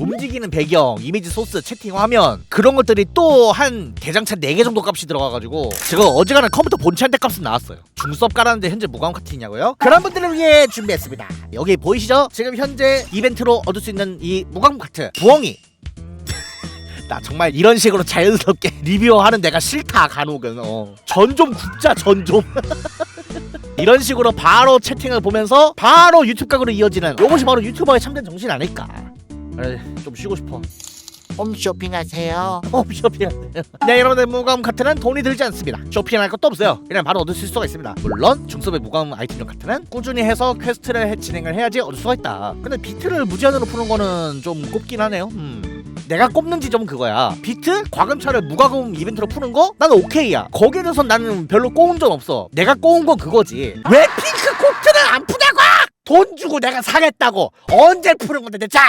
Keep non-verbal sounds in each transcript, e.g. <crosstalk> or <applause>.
움직이는 배경, 이미지 소스, 채팅 화면 그런 것들이 또 한 대장차 4개 정도 값이 들어가가지고 제가 어지간한 컴퓨터 본체 한대 값은 나왔어요 중수업 깔았는데 현재 무감 카트냐고요? 그런 분들을 위해 준비했습니다 여기 보이시죠? 지금 현재 이벤트로 얻을 수 있는 이 무감 카트 부엉이 <laughs> 나 정말 이런 식으로 자연스럽게 <laughs> 리뷰하는 내가 싫다 간혹은 어. 전좀 굽자 전좀 <laughs> 이런 식으로 바로 채팅을 보면서 바로 유튜브 각으로 이어지는 이것이 바로 유튜버의 참된 정신 아닐까 좀 쉬고 싶어. 홈쇼핑하세요. 어 쇼핑 <laughs> 네 여러분들 무감 카트는 돈이 들지 않습니다. 쇼핑할 것도 없어요. 그냥 바로 얻을 수가 있습니다. 물론 중섭의 무감 아이템용 카트는 꾸준히 해서 퀘스트를 해- 진행을 해야지 얻을 수가 있다. 근데 비트를 무제한으로 푸는 거는 좀 꼽긴 하네요. 음. 내가 꼽는 지점은 그거야. 비트? 과금차를 무과금 이벤트로 푸는 거? 나는 오케이야. 거기에 대해서 나는 별로 꼬운 적 없어. 내가 꼬운 건 그거지. 왜 푸냐고 돈 주고 내가 사겠다고 언제 푸는 건데 대체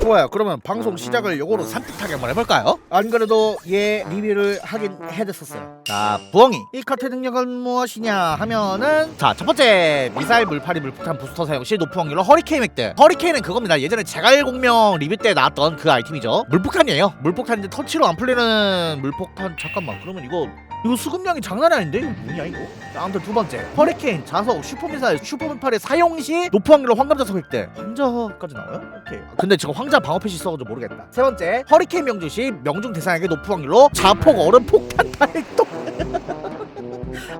좋아요. 그러면 방송 시작을 요거로 산뜻하게 한번 해볼까요? 안 그래도 얘 리뷰를 하긴 해뒀었어요. 자, 부엉이. 이 카트 능력은 무엇이냐 하면은 자, 첫 번째 미사일 물파리 물폭탄 부스터 사용 시 높은 확률로 허리케인 획득. 허리케인은 그겁니다. 예전에 제갈공명 리뷰 때 나왔던 그 아이템이죠. 물폭탄이에요. 물폭탄인데 터치로 안 풀리는 물폭탄. 잠깐만. 그러면 이거 이거 수급량이 장난이 아닌데? 이거 뭐냐 이거? 자, 아무튼 두 번째 허리케인, 자석, 슈퍼미사일, 슈퍼미팔의 사용 시 높은 확률로 황금자석 획득 황자까지 나와요? 오케이 근데 지금 황자 방어 패시 있어가지고 모르겠다 세 번째 허리케인 명중 시 명중 대상에게 높은 확률로 자폭 얼음 폭탄 발동 <laughs>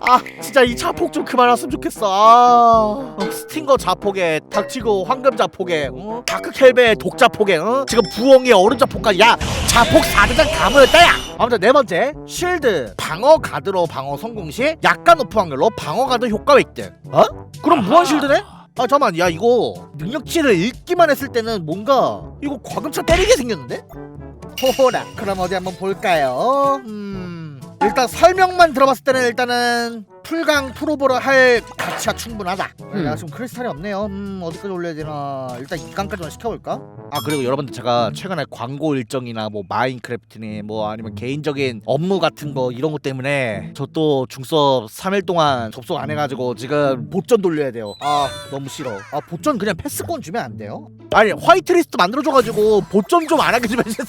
아 진짜 이 자폭 좀 그만 왔으면 좋겠어 아 어, 스팅거 자폭에 닥치고 황금 자폭에 어? 다크켈베 독 자폭에 어? 지금 부엉이 얼음 자폭까지 야 자폭 4대장 다 모였다 야 아무튼 네 번째 쉴드 방어 가드로 방어 성공 시 약간 높은 확률로 방어 가드 효과 획득 어? 그럼 무한 쉴드네? 아 잠깐만 야 이거 능력치를 읽기만 했을 때는 뭔가 이거 과금차 때리게 생겼는데? <laughs> 호호라 그럼 어디 한번 볼까요? 음 일단 설명만 들어봤을 때는 일단은 풀강 프로보를 할 가치가 충분하다 음. 야 지금 크리스탈이 없네요 음 어디까지 올려야 되나 일단 2강까지만 시켜볼까? 아 그리고 여러분들 제가 최근에 광고 일정이나 뭐 마인크래프트니 뭐 아니면 개인적인 업무 같은 거 이런 것 때문에 저 또 중섭 3일 동안 접속 안 해가지고 지금 보전 돌려야 돼요 아 너무 싫어 아 보전 그냥 패스권 주면 안 돼요? 아니 화이트리스트 만들어줘가지고 보전 좀 안 하게 좀 해주세요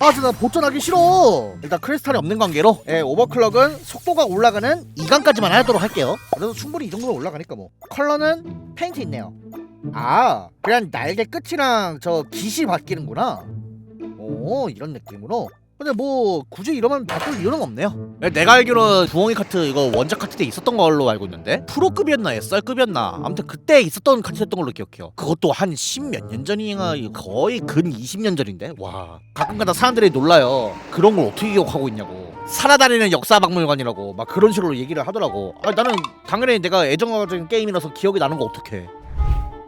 아 진짜 보전하기 싫어. 일단 크리스탈이 없는 관계로 예, 오버클럭은 속도가 올라가는 2강까지만 하도록 할게요. 그래도 충분히 이 정도면 올라가니까 뭐. 컬러는 페인트 있네요. 아 그냥 날개 끝이랑 저 깃이 바뀌는구나. 오 이런 느낌으로 근데 뭐 굳이 이러면 바꿀 이유는 없네요. 내가 알기로는 부엉이 카트 이거 원작 카트 때 있었던 걸로 알고 있는데 프로급이었나 SR급이었나 아무튼 그때 있었던 카트였던 걸로 기억해요. 그것도 한 십 몇 년 전이가 거의 근 20년 전인데? 와 가끔가다 사람들이 놀라요. 그런 걸 어떻게 기억하고 있냐고. 살아다니는 역사박물관이라고 막 그런 식으로 얘기를 하더라고. 아 나는 당연히 내가 애정적인 게임이라서 기억이 나는 거 어떡해.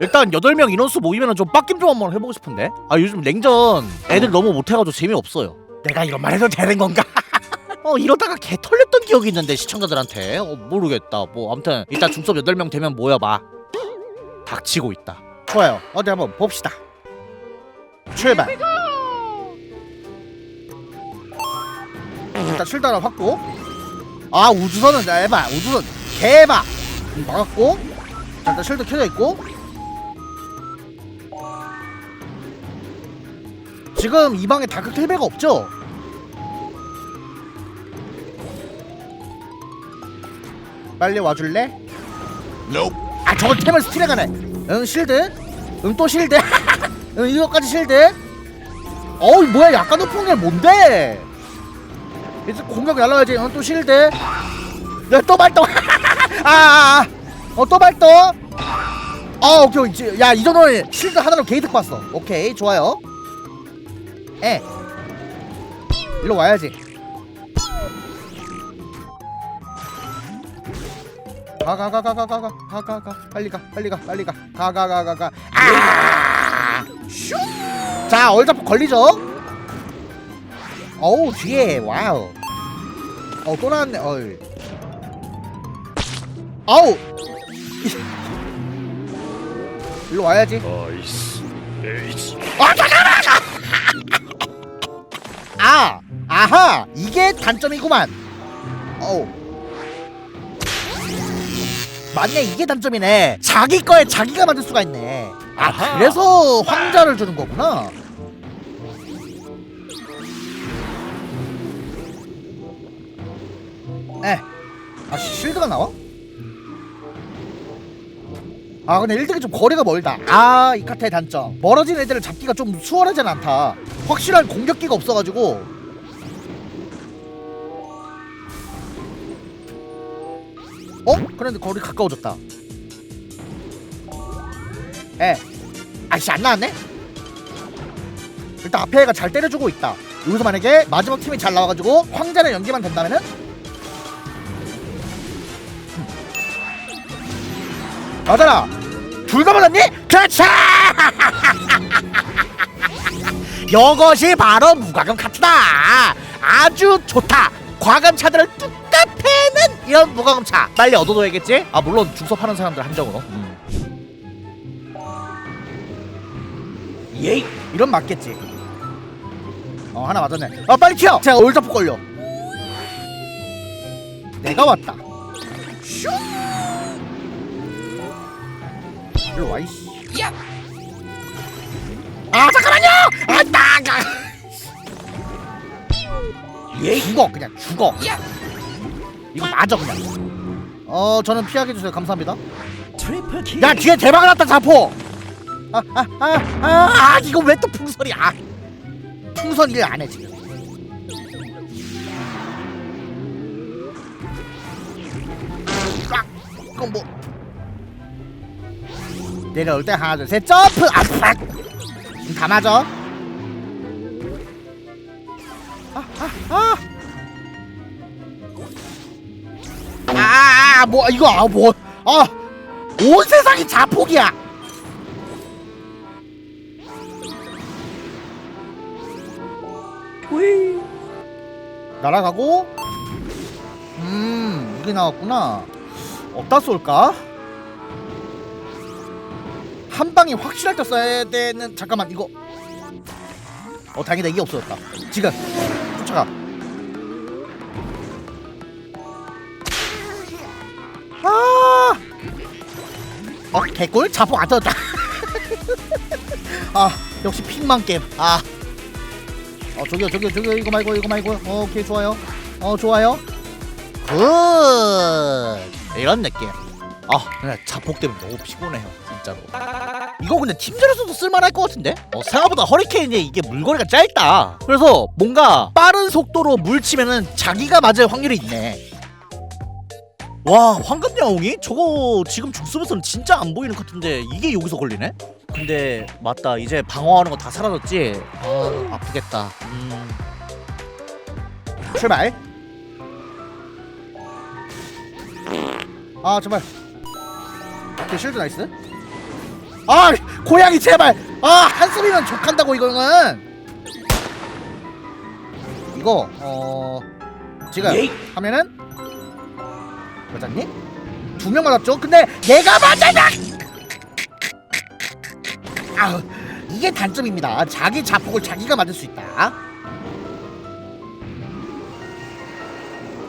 일단 8명 인원수 모이면 좀 빡김 좀 한번 해보고 싶은데? 아 요즘 냉전 애들 너무 못해가지고 재미없어요 내가 이런 말 해도 되는 건가? <laughs> 어 이러다가 개 털렸던 기억이 있는데 시청자들한테. 어 모르겠다. 뭐 아무튼 일단 중섭 8명 되면 모여봐. 닥치고 있다. 좋아요. 어디 한번 봅시다. 출발. 일단 출단을 확보. 아 우주선은 자 해봐. 우주선 개봐. 음, 막았고. 자, 일단 쉴드 켜져 있고 지금 이 방에 다크 텔베가 없죠? 빨리 와줄래? 아 저거 템을 스틸해 가네. 응 실드? 응 또 실드? <laughs> 응 이거까지 실드? 어우 뭐야 약간 높은 게 뭔데? 이제 공격 날라야지. 응 또 실드? 야또 발동. <laughs> 아어또 발동? 아 오케이 오케이. 야이 정도는 실드 하나로 게이트 봤어. 오케이 좋아요 에 일로 와야지 가가 가 가 가 가 가 가 가 빨리 가 빨리 가 빨리 가 가 가 가 가가 아! 슈! 자 얼잡고 걸리죠 어우 뒤에 와우 어 또 나왔네 어이 아우 일로 와야지 나이스 에이스 아 잠깐만 아 아하 이게 단점이구만 어우 맞네 이게 단점이네 자기 거에 자기가 만들 수가 있네 아. 그래서 황자를 주는 거구나. 에, 아 실드가 나와? 아 근데 1등이 좀 거리가 멀다. 아이 카트의 단점. 멀어진 애들을 잡기가 좀 수월하진 않다. 확실한 공격기가 없어가지고. 어? 그런데 거리 가까워졌다. 에. 아씨 안 나왔네? 일단 앞에 애가 잘 때려주고 있다. 여기서 만약에 마지막 팀이 잘 나와가지고 황자를 연기만 된다면은 음. 맞아라. 둘 다 맞았니? 그렇지. <laughs> 이것이 바로 무과금 카트다. 아주 좋다. 과금 차들을 뚝 딱 패는 이런 무과금 차. 빨리 얻어둬야겠지? 아 물론 중소 파는 사람들 한정으로. 음. 예이 이런 맞겠지. 어 하나 맞았네. 아 빨리 튀어. 제가 올잡고 걸려. 내가 왔다. 슈. 일로 와 이씨. 아 잠깐만요. 아 나가. 얘 죽어 그냥 죽어. 이거 맞아 그냥. 어 저는 피하게 해주세요 감사합니다. 야 뒤에 대박 났다 자포. 아아아아 아, 아, 아, 이거 왜 또 풍선이야? 아, 풍선 일 안 해 지금. 아, 이건 뭐 내려올 때 하나 둘 셋 점프 아팍 다 맞아. 아, 뭐 이거 아뭐 아, 온 세상이 자폭이야. 날아가고? 음 이게 나왔구나. 어디다 쏠까? 한 방이 확실할 때 써야 되는 잠깐만 이거. 어 다행이다. 이게 없어졌다. 지금. 쫓아가 아! 어, 개꿀? 자폭 안 터졌다. <laughs> 아 역시 핑만 게임. 아. 어 저기요 저기요 저기요. 이거 말고 이거 말고. 어, 오케이 좋아요. 어 좋아요. 굿. 이런 느낌. 아 그냥 자폭 때문에 너무 피곤해요 진짜로. 이거 근데 팀전에서도 쓸만할 것 같은데? 어 생각보다 허리케인이 이게 물거리가 짧다. 그래서 뭔가 빠른 속도로 물 치면은 자기가 맞을 확률이 있네 와 황금 야옹이? 저거 지금 죽쓰면서는 진짜 안 보이는 같은데 이게 여기서 걸리네? 근데 맞다 이제 방어하는 거 다 사라졌지? 아 아프겠다. 음. 출발. 아 제발. 오케이 실드 나이스. 아 고양이 제발! 아 한숨이면 족한다고 이거는. 이거 어 지금 하면은 맞았니? 두 명 맞았죠? 근데 내가 맞았다! 아 이게 단점입니다. 자기 자폭을 자기가 맞을 수 있다.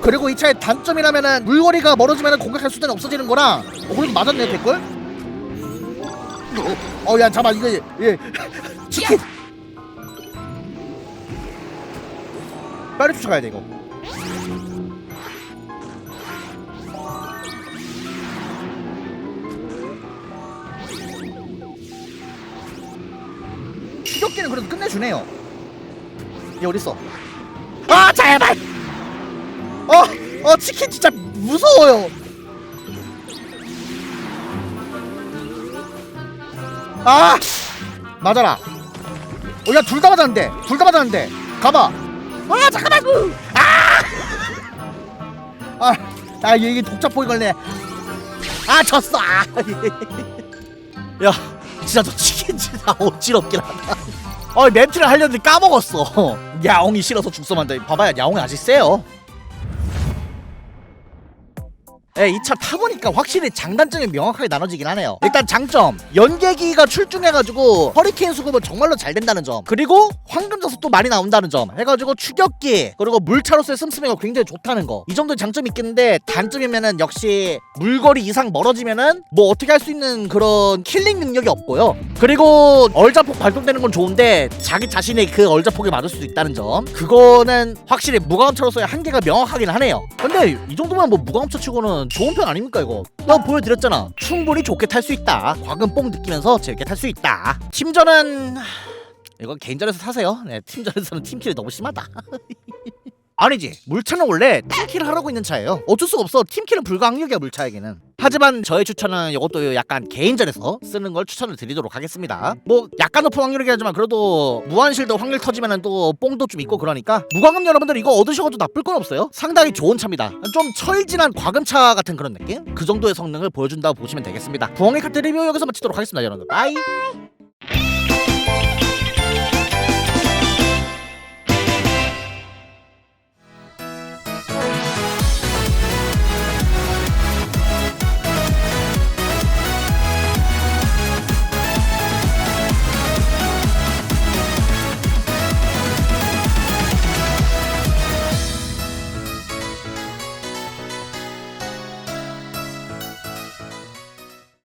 그리고 이 차의 단점이라면은 물거리가 멀어지면 공격할 수는 없어지는 거랑 어 그래도 맞았네 댓글 어야 잠깐 이거 예 치킨 빨리 쫓아가야 돼 이거 추격기는 그래도 끝내주네요 얘 어딨어 아 제발 어, 어 치킨 진짜 무서워요. 아, 맞아라. 어, 야, 둘 다 맞았는데, 둘 다 맞았는데, 가봐. 아, 잠깐만. 아, 아, 아, 이게 독자 포인 걸네. 아, 졌어. 아, <laughs> 야, 진짜 저 치킨 진짜 어지럽긴 하다. 어, 멘트를 하려는데 까먹었어. 야옹이 싫어서 죽서만다. 봐봐요, 야옹이 아직 세요. 예, 이 차 타보니까 확실히 장단점이 명확하게 나눠지긴 하네요. 일단 장점. 연계기가 출중해가지고 허리케인 수급은 정말로 잘 된다는 점. 그리고 황금자석도 많이 나온다는 점. 해가지고 추격기 그리고 물차로서의 씀씀이가 굉장히 좋다는 거. 이 정도 장점이 있겠는데 단점이면은 역시 물거리 이상 멀어지면은 뭐 어떻게 할 수 있는 그런 킬링 능력이 없고요. 그리고 얼자폭 발동되는 건 좋은데 자기 자신의 그 얼자폭에 맞을 수도 있다는 점. 그거는 확실히 무광차로서의 한계가 명확하긴 하네요. 근데 이 정도면 뭐 무광차 치고는 좋은 편 아닙니까 이거? 나 보여드렸잖아. 충분히 좋게 탈 수 있다. 과금 뽕 느끼면서 재밌게 탈 수 있다. 팀전은 하, 이거 개인전에서 사세요. 네 팀전에서는 팀킬이 너무 심하다 <laughs> 아니지. 물차는 원래 팀킬을 하라고 있는 차예요. 어쩔 수가 없어. 팀킬은 불가항력이야 물차에게는. 하지만 저의 추천은 이것도 약간 개인전에서 쓰는 걸 추천을 드리도록 하겠습니다. 뭐 약간 높은 확률이긴 하지만 그래도 무한실드 확률 터지면은 또 뽕도 좀 있고 그러니까. 무과금 여러분들 이거 얻으셔도 나쁠 건 없어요. 상당히 좋은 차입니다. 좀 철진한 과금차 같은 그런 느낌? 그 정도의 성능을 보여준다고 보시면 되겠습니다. 부엉이 카트 리뷰 여기서 마치도록 하겠습니다 여러분들. 바이